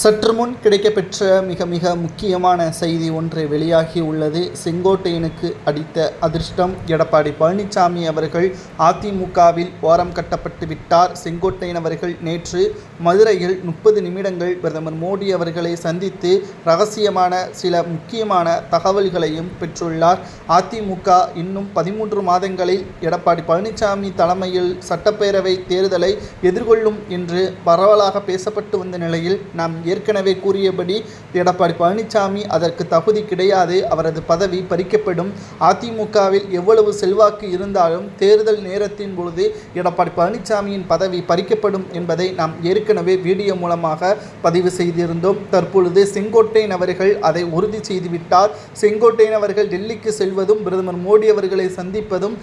சற்று முன் கிடைக்கப்பெற்ற மிக மிக முக்கியமான செய்தி ஒன்று வெளியாகி உள்ளது. செங்கோட்டையனுக்கு அடித்த அதிர்ஷ்டம். எடப்பாடி பழனிசாமி அவர்கள் அதிமுகவில் ஓரம் கட்டப்பட்டு விட்டார். செங்கோட்டையன் அவர்கள் நேற்று மதுரையில் முப்பது நிமிடங்கள் பிரதமர் மோடி அவர்களை சந்தித்து ரகசியமான சில முக்கியமான தகவல்களையும் பெற்றுள்ளார். அதிமுக இன்னும் பதிமூன்று மாதங்களில் எடப்பாடி பழனிசாமி தலைமையில் சட்டப்பேரவை தேர்தலை எதிர்கொள்ளும் என்று பரவலாக பேசப்பட்டு வந்த நிலையில் நாம் ஏற்கனவே கூறியபடி எடப்பாடி பழனிசாமி அதற்கு தகுதி கிடையாது அவரது பதவி பறிக்கப்படும். அதிமுகவில் எவ்வளவு செல்வாக்கு இருந்தாலும் தேர்தல் நேரத்தின் பொழுது எடப்பாடி பழனிசாமியின் பதவி பறிக்கப்படும் என்பதை நாம் ஏற்கனவே வீடியோ மூலமாக பதிவு செய்திருந்தோம். தற்பொழுது செங்கோட்டையன் அவர்கள் அதை உறுதி செய்துவிட்டார் செங்கோட்டையன் அவர்கள் டெல்லிக்கு செல்வதும் பிரதமர் மோடி அவர்களை சந்திப்பதும்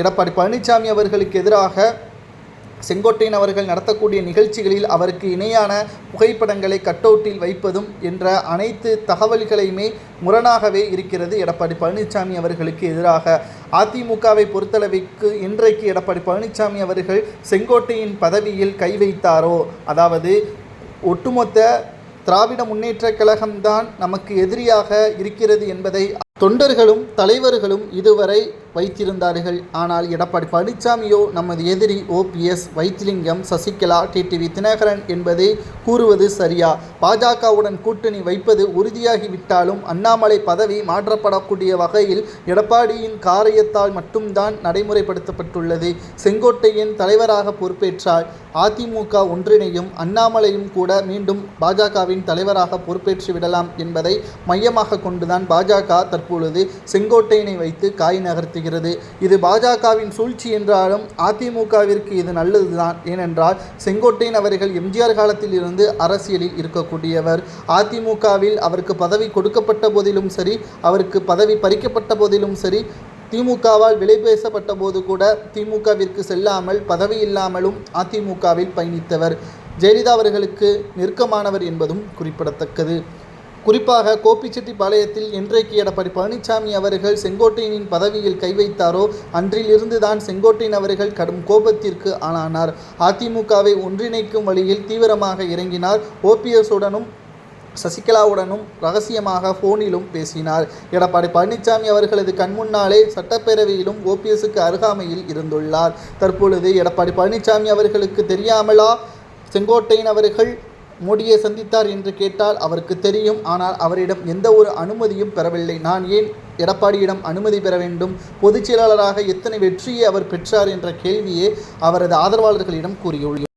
எடப்பாடி பழனிசாமி அவர்களுக்கு எதிராக செங்கோட்டையன் அவர்கள் நடத்தக்கூடிய நிகழ்ச்சிகளில் அவருக்கு இணையான புகைப்படங்களை கட்டவுட்டில் வைப்பதும் என்ற அனைத்து தகவல்களையுமே முரணாகவே இருக்கிறது. எடப்பாடி பழனிசாமி அவர்களுக்கு எதிராக அதிமுகவை பொறுத்தளவிற்கு இன்றைக்கு எடப்பாடி பழனிசாமி அவர்கள் செங்கோட்டையின் பதவியில் கை வைத்தாரோ? அதாவது ஒட்டுமொத்த திராவிட முன்னேற்ற கழகம்தான் நமக்கு எதிரியாக இருக்கிறது என்பதை தொண்டர்களும் தலைவர்களும் இதுவரை வைத்திருந்தார்கள். ஆனால் எடப்பாடி பழனிசாமியோ நமது எதிரி ஓபிஎஸ் வைத்திலிங்கம் சசிகலா டிடிவி தினகரன் என்பதை கூறுவது சரியா? பாஜகவுடன் கூட்டணி வைப்பது உறுதியாகிவிட்டாலும் அண்ணாமலை பதவி மாற்றப்படக்கூடிய வகையில் எடப்பாடியின் காரியத்தால் மட்டும்தான் நடைமுறைப்படுத்தப்பட்டுள்ளது. செங்கோட்டையின் தலைவராக பொறுப்பேற்றால் அதிமுக ஒன்றிணையும் அண்ணாமலையும் கூட மீண்டும் பாஜகவின் தலைவராக பொறுப்பேற்று விடலாம் என்பதை மையமாக கொண்டுதான் பாஜக தற்பொழுது செங்கோட்டையினை வைத்து காய் நகர்த்துகிறது இது பாஜகவின் சூழ்ச்சி என்றாலும் அதிமுகவிற்கு இது நல்லதுதான். ஏனென்றால் செங்கோட்டையன் அவர்கள் எம்ஜிஆர் காலத்தில் இருந்து அரசியலில் இருக்கக்கூடியவர். அதிமுகவில் அவருக்கு பதவி கொடுக்கப்பட்ட போதிலும் சரி அவருக்கு பதவி பறிக்கப்பட்ட போதிலும் சரி திமுகவால் விலை பேசப்பட்ட போது கூட திமுகவிற்கு செல்லாமல் பதவி இல்லாமலும் அதிமுகவில் பயணித்தவர். ஜெயலலிதா அவர்களுக்கு நெருக்கமானவர் என்பதும் குறிப்பிடத்தக்கது. குறிப்பாக கோபிச்செட்டிப்பாளையத்தில் என்றைக்கு எடப்பாடி பழனிசாமி அவர்கள் செங்கோட்டையனின் பதவியில் கை வைத்தாரோ அன்றிலிருந்து தான் செங்கோட்டையன் அவர்கள் கடும் கோபத்திற்கு ஆளானார். அதிமுகவை ஒன்றிணைக்கும் வழியில் தீவிரமாக இறங்கினார். ஓபிஎஸ்ஸுடனும் சசிகலாவுடனும் ரகசியமாக போனிலும் பேசினார். எடப்பாடி பழனிசாமி அவர்களது கண்முன்னாலே சட்டப்பேரவையிலும் ஓபிஎஸ்க்கு அருகாமையில் இருந்துள்ளார். தற்பொழுது எடப்பாடி பழனிசாமி அவர்களுக்கு தெரியாமலா செங்கோட்டையன் அவர்கள் மோடியை சந்தித்தார் என்று கேட்டால் அவருக்கு தெரியும். ஆனால் அவரிடம் எந்த ஒரு அனுமதியும் பெறவில்லை. நான் ஏன் எடப்பாடியிடம் அனுமதி பெற வேண்டும்? பொதுச் செயலாளராக எத்தனை வெற்றியை அவர் பெற்றார் என்ற கேள்வியே அவரது ஆதரவாளர்களிடம் கூறியுள்ளார்